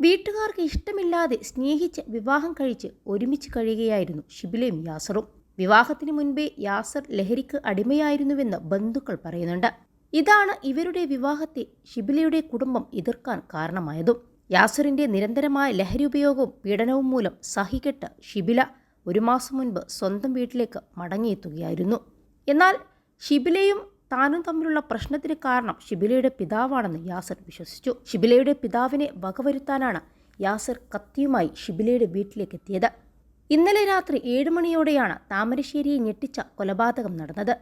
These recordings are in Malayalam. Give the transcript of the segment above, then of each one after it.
വീട്ടുകാർക്ക് ഇഷ്ടമില്ലാതെ സ്നേഹിച്ച് വിവാഹം കഴിച്ച് ഒരുമിച്ച് കഴിയുകയായിരുന്നു ഷിബിലയും യാസറും. വിവാഹത്തിന് മുൻപേ യാസർ ലഹരിക്ക് അടിമയായിരുന്നുവെന്ന് ബന്ധുക്കൾ പറയുന്നുണ്ട്. ഇതാണ് ഇവരുടെ വിവാഹത്തെ ഷിബിലയുടെ കുടുംബം എതിർക്കാൻ കാരണമായതും. യാസറിന്റെ നിരന്തരമായ ലഹരി ഉപയോഗവും പീഡനവും മൂലം സഹികെട്ട് ഷിബില ഒരു മാസം മുൻപ് സ്വന്തം വീട്ടിലേക്ക് മടങ്ങിയെത്തുകയായിരുന്നു. എന്നാൽ ഷിബിലയും താനും തമ്മിലുള്ള പ്രശ്നത്തിന് കാരണം ഷിബിലയുടെ പിതാവാണെന്ന് യാസർ വിശ്വസിച്ചു. ഷിബിലയുടെ പിതാവിനെ വകവരുത്താനാണ് യാസർ കത്തിയുമായി ഷിബിലയുടെ വീട്ടിലേക്ക് എത്തിയത് ഇന്നലെ രാത്രി ഏഴ് മണിയോടെയാണ് താമരശ്ശേരിയെ ഞെട്ടിച്ച കൊലപാതകം നടന്നത്.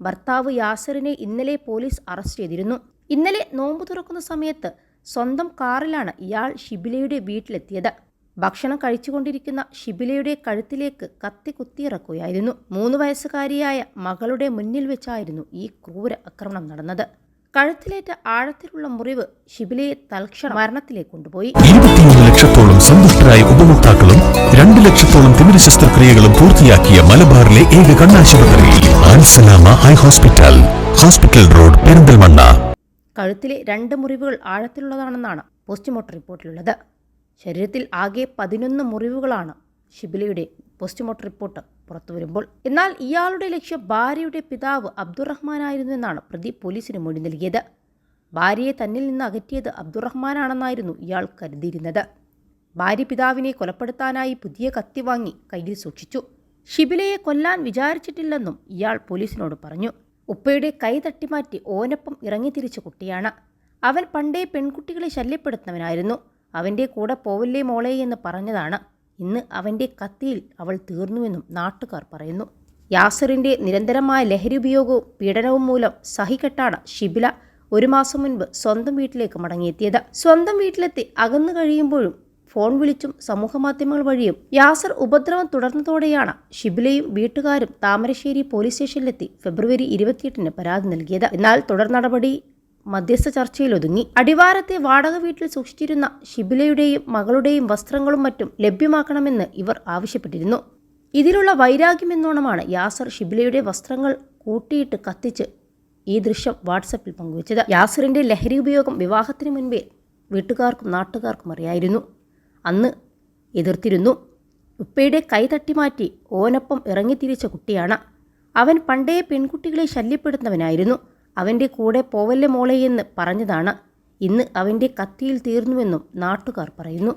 ഭർത്താവ് യാസറിനെ ഇന്നലെ പോലീസ് അറസ്റ്റ് ചെയ്തിരുന്നു. ഇന്നലെ നോമ്പ് തുറക്കുന്ന സമയത്ത് സ്വന്തം കാറിലാണ് ഇയാൾ ഷിബിലയുടെ വീട്ടിലെത്തിയത്. ഭക്ഷണം കഴിച്ചുകൊണ്ടിരിക്കുന്ന ഷിബിലയുടെ കഴുത്തിലേക്ക് കത്തി കുത്തിയിറക്കുകയായിരുന്നു. മൂന്ന് വയസ്സുകാരിയായ മകളുടെ മുന്നിൽ വെച്ചായിരുന്നു ഈ ക്രൂര ആക്രമണം നടന്നത്. കഴുത്തിലേറ്റ ആഴത്തിലുള്ള മുറിവ് ഷിബിലയെ തൽക്ഷണം മരണത്തിലേക്ക് കൊണ്ടുപോയി. ലക്ഷത്തോളം സന്തുഷ്ടരായ ഉപഭോക്താക്കളും രണ്ട് ലക്ഷത്തോളം തിമിര ശസ്ത്രക്രിയകളും പൂർത്തിയാക്കിയ മലബാറിലെ ഏക കണ്ണാശുപത്രി Ansalama eye hospital hospital road Perinthalmanna. കഴുത്തിലെ രണ്ട് മുറിവുകൾ ആഴത്തിലുള്ളതാണെന്നാണ് പോസ്റ്റ്മോർട്ടം റിപ്പോർട്ടിലുള്ളത്. ശരീരത്തിൽ ആകെ പതിനൊന്ന് മുറിവുകളാണ് ഷിബിലയുടെ പോസ്റ്റ്മോർട്ടം റിപ്പോർട്ട് പുറത്തുവരുമ്പോൾ എന്നാൽ ഇയാളുടെ ലക്ഷ്യം ഭാര്യയുടെ പിതാവ് അബ്ദുറഹ്മാനായിരുന്നു എന്നാണ് പ്രതി പോലീസിന് മൊഴി നൽകിയത്. ഭാര്യയെ തന്നിൽ നിന്ന് അകറ്റിയത് അബ്ദുറഹ്മാനാണെന്നായിരുന്നു ഇയാൾ കരുതിയിരുന്നത്. ഭാര്യ പിതാവിനെ കൊലപ്പെടുത്താനായി പുതിയ കത്തി വാങ്ങി കയ്യിൽ സൂക്ഷിച്ചു. ഷിബിലയെ കൊല്ലാൻ വിചാരിച്ചിട്ടില്ലെന്നും ഇയാൾ പോലീസിനോട് പറഞ്ഞു. ഉപ്പയുടെ കൈ തട്ടിമാറ്റി ഓനൊപ്പം ഇറങ്ങിത്തിരിച്ച കുട്ടിയാണ്. അവൻ പണ്ടേ പെൺകുട്ടികളെ ശല്യപ്പെടുത്തുന്നവനായിരുന്നു. അവന്റെ കൂടെ പോവല്ലേ മോളെ എന്ന് പറഞ്ഞതാണ്. ഇന്ന് അവന്റെ കത്തിയിൽ അവൾ തീർന്നുവെന്നും നാട്ടുകാർ പറയുന്നു. യാസറിന്റെ നിരന്തരമായ ലഹരി ഉപയോഗവും പീഡനവും മൂലം സഹികെട്ടാണ് ഷിബില ഒരു മാസം മുൻപ് സ്വന്തം വീട്ടിലേക്ക് മടങ്ങിയെത്തിയത്. സ്വന്തം വീട്ടിലെത്തി അകന്നു കഴിയുമ്പോഴും ഫോൺ വിളിച്ചും സമൂഹമാധ്യമങ്ങൾ വഴിയും യാസർ ഉപദ്രവം തുടർന്നതോടെയാണ് ഷിബിലയും വീട്ടുകാരും താമരശ്ശേരി പോലീസ് സ്റ്റേഷനിലെത്തി ഫെബ്രുവരി ഇരുപത്തിയെട്ടിന് പരാതി നൽകിയത്. എന്നാൽ തുടർ നടപടി മധ്യസ്ഥ ചർച്ചയിൽ ഒതുങ്ങി. അടിവാരത്തെ വാടക വീട്ടിൽ സൂക്ഷിച്ചിരുന്ന ഷിബിലയുടെയും മകളുടെയും വസ്ത്രങ്ങളും മറ്റും ലഭ്യമാക്കണമെന്ന് ഇവർ ആവശ്യപ്പെട്ടിരുന്നു. ഇതിലുള്ള വൈരാഗ്യമെന്നോണമാണ് യാസർ ഷിബിലയുടെ വസ്ത്രങ്ങൾ കൂട്ടിയിട്ട് കത്തിച്ച് ഈ ദൃശ്യം വാട്സപ്പിൽ പങ്കുവച്ചത്. യാസറിന്റെ ലഹരി ഉപയോഗം വിവാഹത്തിന് മുൻപേ വീട്ടുകാർക്കും നാട്ടുകാർക്കും അറിയായിരുന്നു. അന്ന് എതിർത്തിരുന്നു. ഉപ്പയുടെ കൈ തട്ടിമാറ്റി ഓനൊപ്പം ഇറങ്ങിത്തിരിച്ച കുട്ടിയാണ്. അവൻ പണ്ടേ പെൺകുട്ടികളെ ശല്യപ്പെടുത്തുന്നവനായിരുന്നു അവന്റെ കൂടെ പോവല്ലേ മോളെ എന്ന് പറഞ്ഞതാണ്. ഇന്ന് അവന്റെ കത്തിയിൽ തീർന്നുവെന്നും നാട്ടുകാർ പറയുന്നു.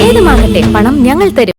ഏതുമാകട്ടെ പണം ഞങ്ങൾ തരും.